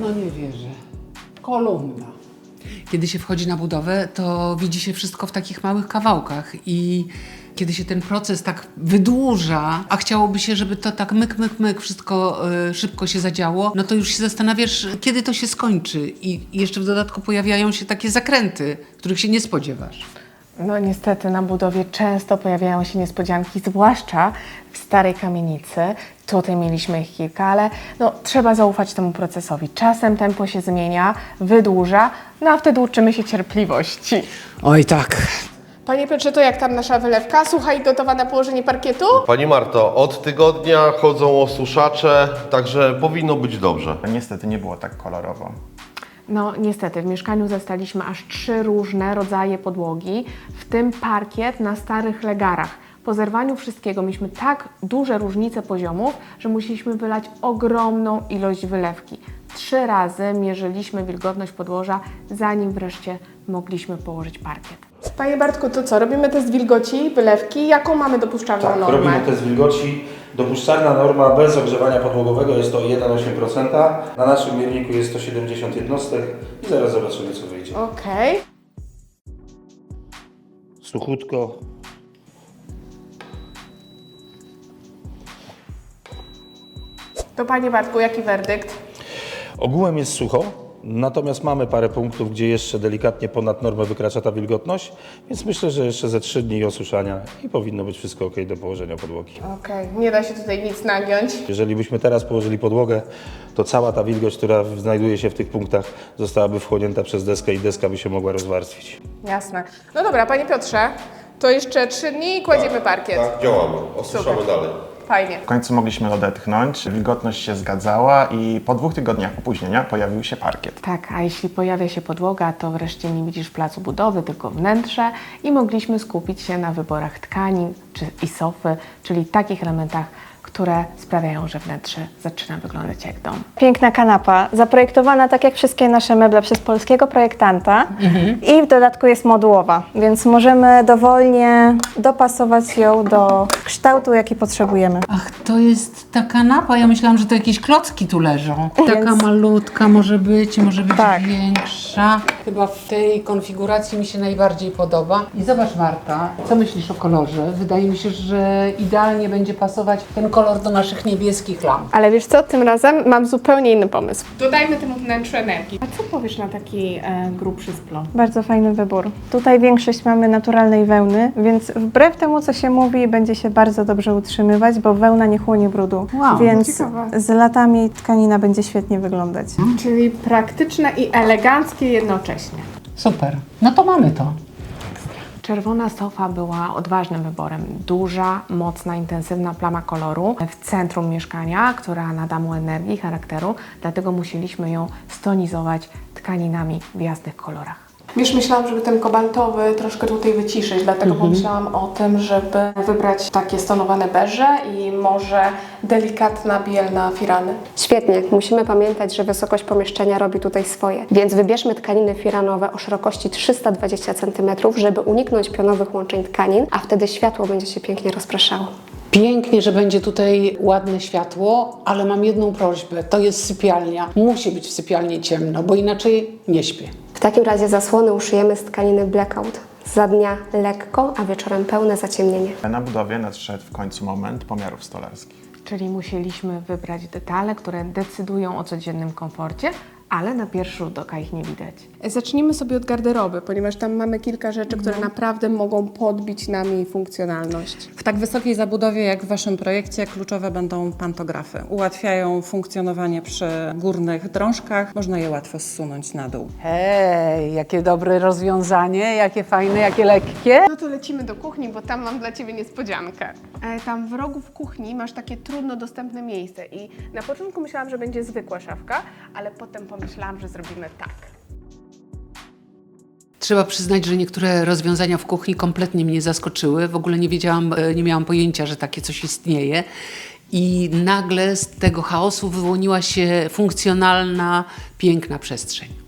No nie wierzę. Kolumna. Kiedy się wchodzi na budowę, to widzi się wszystko w takich małych kawałkach i kiedy się ten proces tak wydłuża, a chciałoby się, żeby to tak myk, myk, myk, wszystko y, szybko się zadziało, no to już się zastanawiasz, kiedy to się skończy. I jeszcze w dodatku pojawiają się takie zakręty, których się nie spodziewasz. No niestety na budowie często pojawiają się niespodzianki, zwłaszcza w starej kamienicy. Tutaj mieliśmy ich kilka, ale no, trzeba zaufać temu procesowi. Czasem tempo się zmienia, wydłuża, no a wtedy uczymy się cierpliwości. Oj tak. Panie Piotrze, to jak tam nasza wylewka? Słuchaj, gotowa na położenie parkietu? Pani Marto, od tygodnia chodzą osuszacze, także powinno być dobrze. Niestety nie było tak kolorowo. No niestety, w mieszkaniu zastaliśmy aż trzy różne rodzaje podłogi, w tym parkiet na starych legarach. Po zerwaniu wszystkiego mieliśmy tak duże różnice poziomów, że musieliśmy wylać ogromną ilość wylewki. Trzy razy mierzyliśmy wilgotność podłoża, zanim wreszcie mogliśmy położyć parkiet. Panie Bartku, to co? Robimy test wilgoci, wylewki. Jaką mamy dopuszczalną Tak, normę? robimy test wilgoci. Dopuszczalna norma bez ogrzewania podłogowego jest to 1,8%. Na naszym mierniku jest to 70 jednostek i zaraz zobaczymy co wyjdzie. Okej. Suchutko. To Panie Bartku, jaki werdykt? Ogółem jest sucho, natomiast mamy parę punktów, gdzie jeszcze delikatnie ponad normę wykracza ta wilgotność, więc myślę, że jeszcze ze 3 dni osuszania i powinno być wszystko ok do położenia podłogi. Okej, nie da się tutaj nic nagiąć. Jeżeli byśmy teraz położyli podłogę, to cała ta wilgoć, która znajduje się w tych punktach, zostałaby wchłonięta przez deskę i deska by się mogła rozwarstwić. Jasne. No dobra, Panie Piotrze, to jeszcze trzy dni i kładziemy parkiet. Tak, działamy, osuszamy Super. dalej. Fajnie. W końcu mogliśmy odetchnąć, wilgotność się zgadzała i po dwóch tygodniach opóźnienia pojawił się parkiet. Tak, a jeśli pojawia się podłoga, to wreszcie nie widzisz placu budowy, tylko wnętrze i mogliśmy skupić się na wyborach tkanin czy i sofy, czyli takich elementach, które sprawiają, że wnętrze zaczyna wyglądać jak dom. Piękna kanapa, zaprojektowana tak jak wszystkie nasze meble przez polskiego projektanta i w dodatku jest modułowa, więc możemy dowolnie dopasować ją do kształtu, jaki potrzebujemy. Ach, to jest ta kanapa. Ja myślałam, że to jakieś klocki tu leżą. Taka malutka może być, może być Tak. większa. Chyba w tej konfiguracji mi się najbardziej podoba. I zobacz Marta, co myślisz o kolorze? Wydaje mi się, że idealnie będzie pasować ten kolor do naszych niebieskich lamp. Ale wiesz co, tym razem mam zupełnie inny pomysł. Dodajmy temu wnętrzu energii. A co powiesz na taki e, grubszy splon? Bardzo fajny wybór. Tutaj większość mamy naturalnej wełny, więc wbrew temu, co się mówi, będzie się bardzo dobrze utrzymywać, bo wełna nie chłonie brudu. Wow, więc ciekawe. z latami tkanina będzie świetnie wyglądać. Czyli praktyczne i eleganckie jednocześnie. Super. No to mamy to. Czerwona sofa była odważnym wyborem. Duża, mocna, intensywna plama koloru w centrum mieszkania, która nada mu energii, charakteru, dlatego musieliśmy ją stonizować tkaninami w jasnych kolorach. Wiesz, myślałam, żeby ten kobaltowy troszkę tutaj wyciszyć, dlatego pomyślałam o tym, żeby wybrać takie stonowane beże i może delikatna biel na firany. Świetnie. Musimy pamiętać, że wysokość pomieszczenia robi tutaj swoje. Więc wybierzmy tkaniny firanowe o szerokości 320 cm, żeby uniknąć pionowych łączeń tkanin, a wtedy światło będzie się pięknie rozpraszało. Pięknie, że będzie tutaj ładne światło, ale mam jedną prośbę. To jest sypialnia. Musi być w sypialni ciemno, bo inaczej nie śpię. W takim razie zasłony uszyjemy z tkaniny blackout. Za dnia lekko, a wieczorem pełne zaciemnienie. Na budowie nadszedł w końcu moment pomiarów stolarskich. Czyli musieliśmy wybrać detale, które decydują o codziennym komforcie, ale na pierwszy rzut oka ich nie widać. Zacznijmy sobie od garderoby, ponieważ tam mamy kilka rzeczy, które naprawdę mogą podbić nami funkcjonalność. W tak wysokiej zabudowie jak w Waszym projekcie kluczowe będą pantografy. Ułatwiają funkcjonowanie przy górnych drążkach, można je łatwo zsunąć na dół. Hej, jakie dobre rozwiązanie, jakie fajne, jakie lekkie. No to lecimy do kuchni, bo tam mam dla Ciebie niespodziankę. E, tam w rogu w kuchni masz takie trudno dostępne miejsce i na początku myślałam, że będzie zwykła szafka, ale potem pomyślałam, że zrobimy tak. Trzeba przyznać, że niektóre rozwiązania w kuchni kompletnie mnie zaskoczyły. W ogóle nie wiedziałam, e, nie miałam pojęcia, że takie coś istnieje. I nagle z tego chaosu wyłoniła się funkcjonalna, piękna przestrzeń.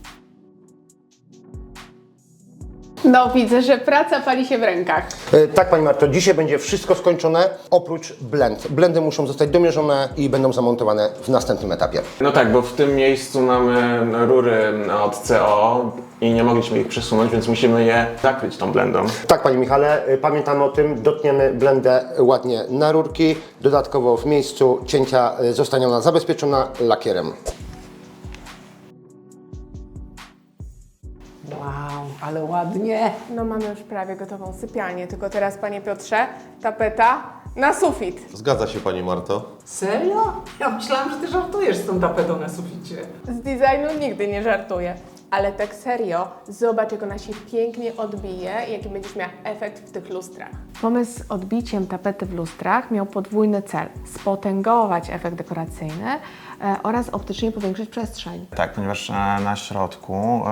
No widzę, że praca pali się w rękach. E, Tak, Pani Marto, dzisiaj będzie wszystko skończone, oprócz blend. Blendy muszą zostać domierzone i będą zamontowane w następnym etapie. No tak, bo w tym miejscu mamy rury od CO i nie mogliśmy ich przesunąć, więc musimy je zakryć tą blendą. Tak, Panie Michale, e, pamiętamy o tym, dotniemy blendę ładnie na rurki, dodatkowo w miejscu cięcia e, zostanie ona zabezpieczona lakierem. Ale ładnie. No mamy już prawie gotową sypialnię, tylko teraz, panie Piotrze, tapeta na sufit. Zgadza się Pani Marto. Serio? Ja myślałam, że ty żartujesz z tą tapetą na suficie. Z designu nigdy nie żartuję. Ale tak serio, zobacz jak ona się pięknie odbije i jaki będziesz miała efekt w tych lustrach. Pomysł z odbiciem tapety w lustrach miał podwójny cel. Spotęgować efekt dekoracyjny oraz optycznie powiększyć przestrzeń. Tak, ponieważ e, na środku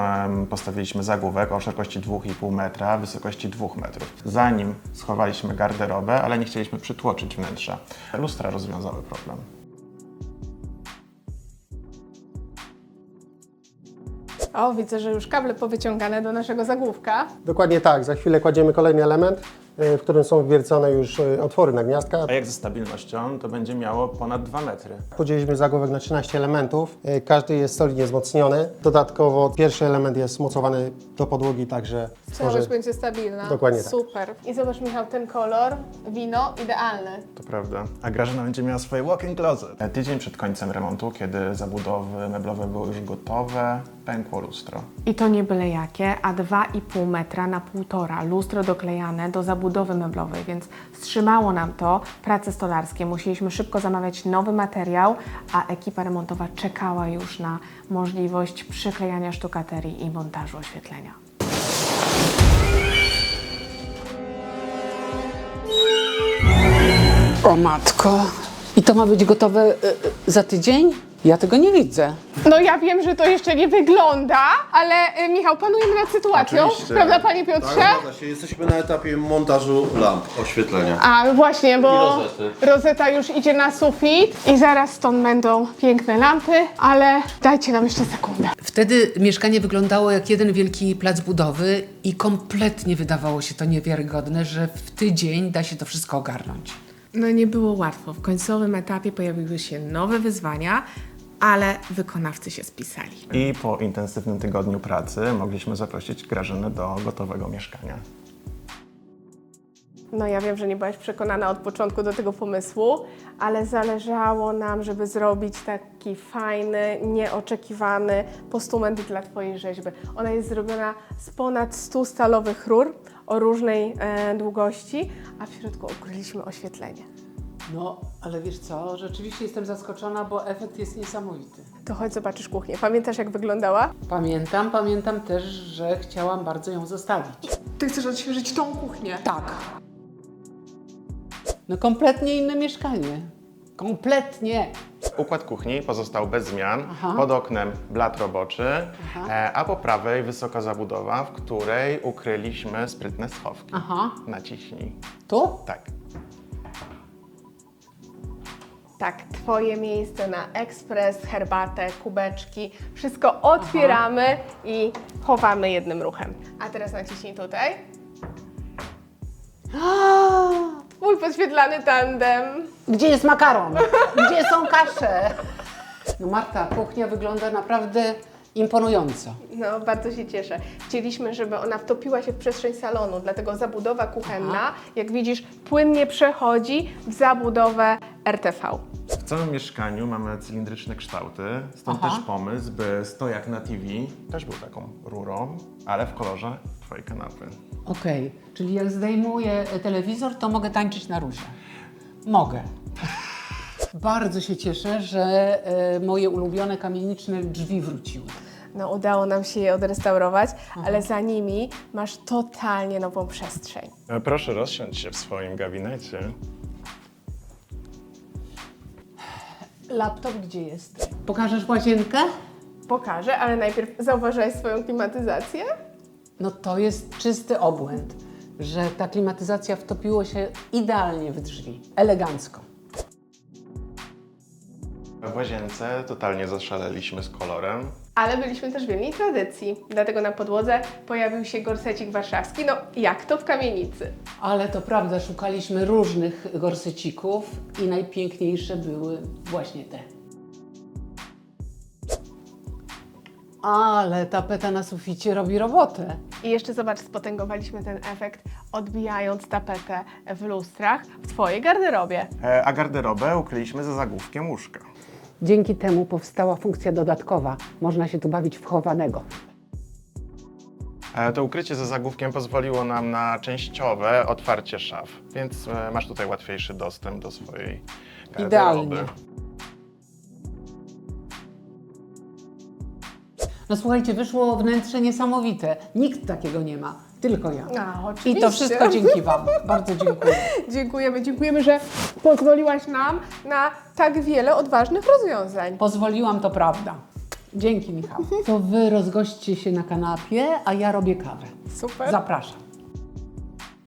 postawiliśmy zagłówek o szerokości 2,5 metra, wysokości 2 metrów. Za nim schowaliśmy garderobę, ale nie chcieliśmy przytłoczyć wnętrza. Lustra rozwiązały problem. O, widzę, że już kable powyciągane do naszego zagłówka. Dokładnie tak. Za chwilę kładziemy kolejny element, w którym są wwiercone już y, otwory na gniazdka. A jak ze stabilnością, to będzie miało ponad 2 metry. Podzieliliśmy zagłówek na 13 elementów. Y, Każdy jest solidnie wzmocniony. Dodatkowo pierwszy element jest mocowany do podłogi, także. Całość będzie stabilna. Dokładnie tak. Super. I zobacz, Michał, ten kolor, wino, idealny. To prawda. A Grażyna będzie miała swoje walk-in closet. E, Tydzień przed końcem remontu, kiedy zabudowy meblowe były już gotowe, pękło lustro. I to nie byle jakie, a 2,5 metra na 1,5 lustro doklejane do zabudowy meblowej, więc wstrzymało nam to prace stolarskie. Musieliśmy szybko zamawiać nowy materiał, a ekipa remontowa czekała już na możliwość przyklejania sztukaterii i montażu oświetlenia. O matko. I to ma być gotowe y, y, za tydzień? Ja tego nie widzę. No ja wiem, że to jeszcze nie wygląda, ale y, Michał, panujemy nad sytuacją, Oczywiście. prawda panie Piotrze? zgadza się. Jesteśmy na etapie montażu lamp oświetlenia. A właśnie, bo I rozety. rozeta już idzie na sufit i zaraz stąd będą piękne lampy, ale dajcie nam jeszcze sekundę. Wtedy mieszkanie wyglądało jak jeden wielki plac budowy i kompletnie wydawało się to niewiarygodne, że w tydzień da się to wszystko ogarnąć. No nie było łatwo. W końcowym etapie pojawiły się nowe wyzwania, ale wykonawcy się spisali. I po intensywnym tygodniu pracy mogliśmy zaprosić Grażynę do gotowego mieszkania. No ja wiem, że nie byłaś przekonana od początku do tego pomysłu, ale zależało nam, żeby zrobić taki fajny, nieoczekiwany postument dla Twojej rzeźby. Ona jest zrobiona z ponad 100 stalowych rur o różnej e, długości, a w środku ukryliśmy oświetlenie. No, ale wiesz co, rzeczywiście jestem zaskoczona, bo efekt jest niesamowity. To chodź zobaczysz kuchnię. Pamiętasz jak wyglądała? Pamiętam, pamiętam też, że chciałam bardzo ją zostawić. Ty chcesz odświeżyć tą kuchnię. Tak. No kompletnie inne mieszkanie. Kompletnie. Układ kuchni pozostał bez zmian. Aha. Pod oknem blat roboczy, e, a po prawej wysoka zabudowa, w której ukryliśmy sprytne schowki. Aha. Naciśnij. Tu? Tak. Tak, Twoje miejsce na ekspres, herbatę, kubeczki. Wszystko otwieramy i chowamy jednym ruchem. A teraz naciśnij tutaj. Twój podświetlany tandem. Gdzie jest makaron? Gdzie są kasze? No Marta, kuchnia wygląda naprawdę imponująco. No, bardzo się cieszę. Chcieliśmy, żeby ona wtopiła się w przestrzeń salonu, dlatego zabudowa kuchenna, jak widzisz, płynnie przechodzi w zabudowę RTV. W całym mieszkaniu mamy cylindryczne kształty, stąd Aha. też pomysł, by stojak na TV też był taką rurą, ale w kolorze Twojej kanapy. Okej, czyli jak zdejmuję telewizor, to mogę tańczyć na ruzie. Mogę. Bardzo się cieszę, że e, moje ulubione kamieniczne drzwi wróciły. No, udało nam się je odrestaurować, ale za nimi masz totalnie nową przestrzeń. E, Proszę rozsiądź się w swoim gabinecie. Laptop gdzie jest? Pokażesz łazienkę? Pokażę, ale najpierw zauważyłeś swoją klimatyzację? No to jest czysty obłęd, że ta klimatyzacja wtopiło się idealnie w drzwi. Elegancko. W łazience totalnie zaszaleliśmy z kolorem. Ale byliśmy też wierni tradycji, dlatego na podłodze pojawił się gorsecik warszawski, no jak to w kamienicy. Ale to prawda, szukaliśmy różnych gorsecików i najpiękniejsze były właśnie te. Ale tapeta na suficie robi robotę. I jeszcze zobacz, spotęgowaliśmy ten efekt, odbijając tapetę w lustrach w Twojej garderobie. E, A garderobę ukryliśmy za zagłówkiem łóżka. Dzięki temu powstała funkcja dodatkowa. Można się tu bawić w chowanego. E, To ukrycie za zagłówkiem pozwoliło nam na częściowe otwarcie szaf, więc e, masz tutaj łatwiejszy dostęp do swojej garderoby. Idealnie. No słuchajcie, wyszło wnętrze niesamowite. Nikt takiego nie ma, tylko ja. A, I oczywiście. to wszystko dzięki Wam. Bardzo dziękuję. Dziękujemy, dziękujemy, że pozwoliłaś nam na tak wiele odważnych rozwiązań. Pozwoliłam, to prawda. Dzięki Michał. To Wy rozgośćcie się na kanapie, a ja robię kawę. Super. Zapraszam.